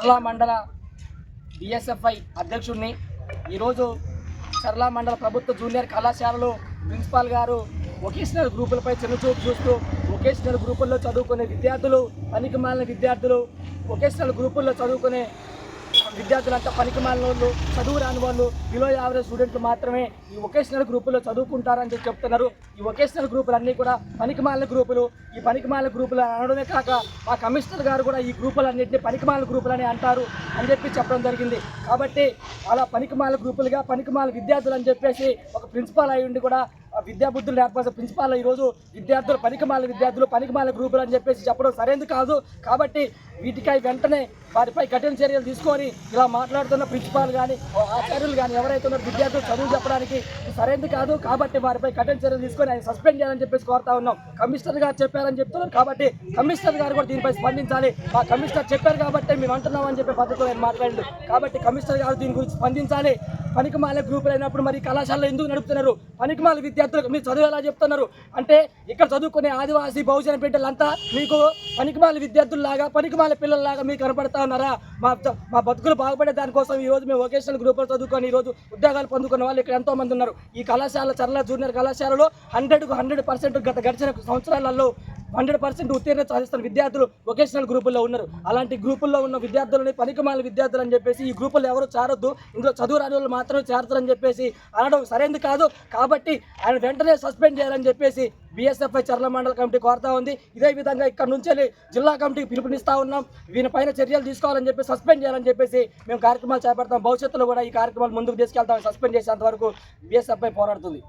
చర్లా మండల బిఎస్ఎఫ్ఐ అధ్యక్షుడిని ఈరోజు చర్లా మండల ప్రభుత్వ జూనియర్ కళాశాలలో ప్రిన్సిపాల్ గారు వొకేషనల్ గ్రూపులపై చిన్నచూపు చూస్తూ వొకేషనల్ గ్రూపుల్లో చదువుకునే విద్యార్థులు పనికి మాలిన విద్యార్థులు వొకేషనల్ గ్రూపుల్లో చదువుకునే విద్యార్థులంతా పనికి వాళ్ళు చదువు రాని వాళ్ళు బిలో యావరేజ్ స్టూడెంట్లు మాత్రమే ఈ వొకేషనల్ గ్రూపులో చదువుకుంటారని చెప్పి చెప్తున్నారు. ఈ వొకేషనల్ గ్రూపులు అన్నీ కూడా పనికిమాల గ్రూపులు ఈ పనికిమాల గ్రూపులు అనడమే కాక మా కమిషనర్ గారు కూడా ఈ గ్రూపులన్నింటినీ పనికిమాల గ్రూపులు అని అంటారు అని చెప్పి చెప్పడం జరిగింది. కాబట్టి అలా పనికిమాల గ్రూపులుగా పనికిమాల విద్యార్థులు అని చెప్పేసి ఒక ప్రిన్సిపాల్ అయి ఉండి కూడా విద్యాబుద్ధులు నేర్పాల్సిన ప్రిన్సిపాల్ ఈరోజు విద్యార్థులు పనికిమాల విద్యార్థులు పనికిమాల గ్రూపులు అని చెప్పేసి చెప్పడం సరైనది కాదు. కాబట్టి వీటికై వెంటనే వారిపై కఠిన చర్యలు తీసుకొని ఇలా మాట్లాడుతున్న ప్రిన్సిపాల్ కానీ ఆచార్యులు కానీ ఎవరైతే ఉన్నారో విద్యార్థులు చదువు చెప్పడానికి సరైనది కాదు. కాబట్టి వారిపై కఠిన చర్యలు తీసుకొని ఆయన సస్పెండ్ చేయాలని చెప్పేసి కోరుతా ఉన్నాం. కమిషనర్ గారు చెప్పారని చెప్తున్నారు కాబట్టి కమిషనర్ గారు కూడా దీనిపై స్పందించాలి. ఆ కమిషనర్ చెప్పారు కాబట్టి మేము అంటున్నాం అని చెప్పే పద్ధతిలో ఆయన మాట్లాడిండు. కాబట్టి కమిషనర్ గారు దీని గురించి స్పందించాలి. పనికిమాల గ్రూపులు అయినప్పుడు మరి కళాశాలలో ఎందుకు నడుపుతున్నారు? పనికిమాల విద్యార్థులకు మీరు చదువు ఎలా చెప్తున్నారు? అంటే ఇక్కడ చదువుకునే ఆదివాసీ బహుజన బిడ్డలంతా మీకు పనికిమాల విద్యార్థుల్లాగా పనికిమాల పిల్లల్లాగా మీకు కనపడతా ఉన్నారా? మా మా బతుకులు బాగుపడే దానికోసం ఈ రోజు మేము వొకేషనల్ గ్రూపులు చదువుకొని ఈ రోజు ఉద్యోగాలు పొందుకున్న వాళ్ళు ఇక్కడ ఎంతోమంది ఉన్నారు. ఈ కళాశాల చర్ల జూనియర్ కళాశాలలో హండ్రెడ్కు హండ్రెడ్ పర్సెంట్ గత గడిచిన సంవత్సరాలలో హండ్రెడ్ పర్సెంట్ ఉత్తీర్ణ సాధిస్తున్న విద్యార్థులు వొకేషనల్ గ్రూపుల్లో ఉన్నారు. అలాంటి గ్రూపుల్లో ఉన్న విద్యార్థులని పనికిమాల విద్యార్థులు అని చెప్పేసి ఈ గ్రూపులు ఎవరు చేరొద్దు. ఇందులో చదువు రాని వాళ్ళు మాత్రమే చేరతారని చెప్పేసి అనడం సరైనది కాదు. కాబట్టి ఆయన వెంటనే సస్పెండ్ చేయాలని చెప్పేసి బీఎస్ఎఫ్ఐ చర్ల మండల కమిటీ కోరుతా ఉంది. ఇదే విధంగా ఇక్కడ నుంచి జిల్లా కమిటీకి పిలుపునిస్తా ఉన్నాం. వీనిపైన చర్యలు తీసుకోవాలని చెప్పి సస్పెండ్ చేయాలని చెప్పేసి మేము కార్యక్రమాలు చేపడతాం. భవిష్యత్తులో కూడా ఈ కార్యక్రమాలు ముందుకు తీసుకెళ్తాం సస్పెండ్ చేసేంత వరకు బీఎస్ఎఫ్ఐ పోరాడుతుంది.